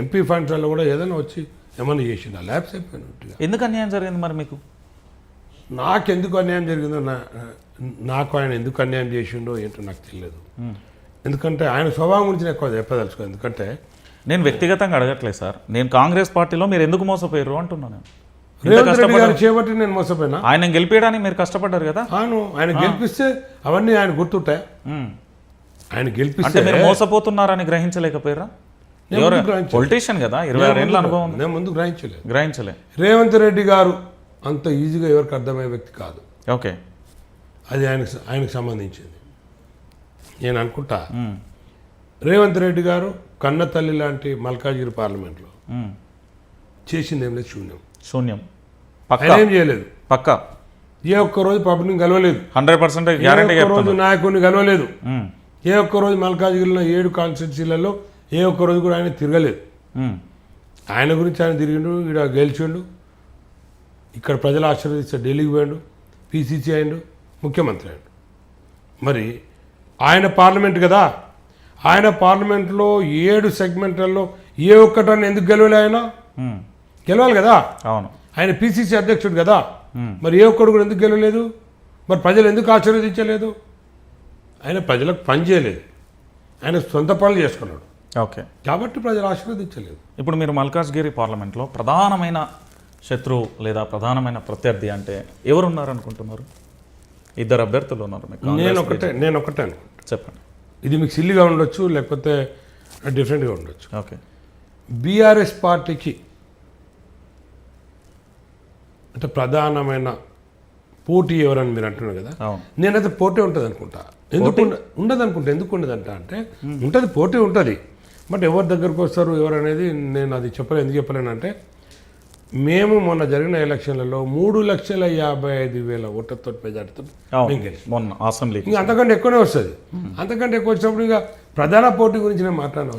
MP ఫండ్స్లో కూడా ఏదైనా వచ్చి ఏమన్నా చేసిండు? ల్యాబ్స్ అయిపోయినట్టుగా ఎందుకు అన్యాయం జరిగింది మరి మీకు? నాకెందుకు అన్యాయం జరిగిందో నా నాకు ఆయన ఎందుకు అన్యాయం చేసిండో ఏంటో నాకు తెలియదు. ఎందుకంటే ఆయన స్వభావం గురించి నేను ఎక్కువ చెప్పదలుచుకో ఎందుకంటే నేను వ్యక్తిగతంగా అడగట్లేదు సార్. నేను కాంగ్రెస్ పార్టీలో మీరు ఎందుకు మోసపోయారు అంటున్నాను రేవంత్ రెడ్డి గారు చేపట్టి నేను మోసపోయినా? ఆయన గెలిపేయడానికి మీరు కష్టపడ్డారు కదా? అవును. ఆయన గెలిపిస్తే అవన్నీ ఆయన గుర్తుంటాయి. ఆయన గెలిపిస్తే మోసపోతున్నారని గ్రహించలేకపోయారా? పొలిటీషియన్ కదా? ఇరవై ఆరు ఏళ్ళ అనుభవం ఉంది. నేను ముందు గ్రహించలేదు. గ్రహించలే. రేవంత్ రెడ్డి గారు అంత ఈజీగా ఎవరికి అర్థమయ్యే వ్యక్తి కాదు. ఓకే. అది ఆయనకు ఆయనకు సంబంధించింది. నేను అనుకుంటా. రేవంత్ రెడ్డి గారు కన్న తల్లి లాంటి మల్కాజ్గిరి పార్లమెంట్లో. చేసింది ఏం లేదు? శూన్యం. శూన్యం. పక్క? ఏం చేయలేదు. పక్క? ఏ ఒక్క రోజు పబ్లిక్ కలవలేదు. హండ్రెడ్ పర్సెంట్ రోజు నాయకుడిని కలవలేదు. ఉమ్. ఏ ఒక్క రోజు మల్కాజ్గిరిలో ఏడు కాన్స్టిట్యూన్సీలలో ఏ ఒక్క రోజు కూడా ఆయన తిరగలేదు. ఆయన గురించి ఆయన తిరిగిండు ఇక్కడ గెలిచిండు ఇక్కడ ప్రజలు ఆశీర్వదిస్తే ఢిల్లీకి పోయిండు పీసీసీ అయిండు ముఖ్యమంత్రి అయిండు. మరి ఆయన పార్లమెంట్ కదా ఆయన పార్లమెంట్లో ఏడు సెగ్మెంట్లలో ఏ ఒక్కటని ఎందుకు గెలవలే ఆయన. గెలవాలి కదా? అవును. ఆయన పీసీసీ అధ్యక్షుడు కదా. మరి ఏ ఒక్కడు కూడా ఎందుకు గెలవలేదు? మరి ప్రజలు ఎందుకు ఆశీర్వదించలేదు? ఆయన ప్రజలకు పని చేయలేదు. ఆయన సొంత పనులు చేసుకున్నాడు. ఓకే. కాబట్టి ప్రజలు ఆశీర్వదించలేదు. ఇప్పుడు మీరు మల్కాజ్గిరి పార్లమెంట్లో ప్రధానమైన శత్రువు లేదా ప్రధానమైన ప్రత్యర్థి అంటే ఎవరు ఉన్నారు అనుకుంటున్నారు ఇద్దరు అభ్యర్థులు ఉన్నారు మీకు నేను ఒకటే నేను ఒకటే చెప్పండి. ఇది మీకు సిల్లిగా ఉండొచ్చు లేకపోతే డిఫరెంట్గా ఉండొచ్చు. ఓకే. బీఆర్ఎస్ పార్టీకి అంటే ప్రధానమైన పోటీ ఎవరని మీరు అంటున్నారు కదా? నేనైతే పోటీ ఉంటుంది అనుకుంటా ఎందుకు ఉండ- ఉండదు అనుకుంటా ఎందుకు ఉండదంట అంటే ఉంటుంది పోటీ ఉంటుంది. బట్ ఎవరి దగ్గరకు వస్తారు ఎవరు అనేది నేను అది చెప్పలేను. ఎందుకు చెప్పలేనంటే మేము మొన్న జరిగిన ఎలక్షన్లలో మూడు లక్షల యాభై ఐదు వేల ఓట్లతో మెజార్టీతో. మొన్న అసెంబ్లీకి ఇంకా అంతకంటే ఎక్కువనే వస్తుంది. అంతకంటే ఎక్కువ వచ్చినప్పుడు ఇంకా ప్రధాన పోటీ గురించి నేను మాట్లాడను.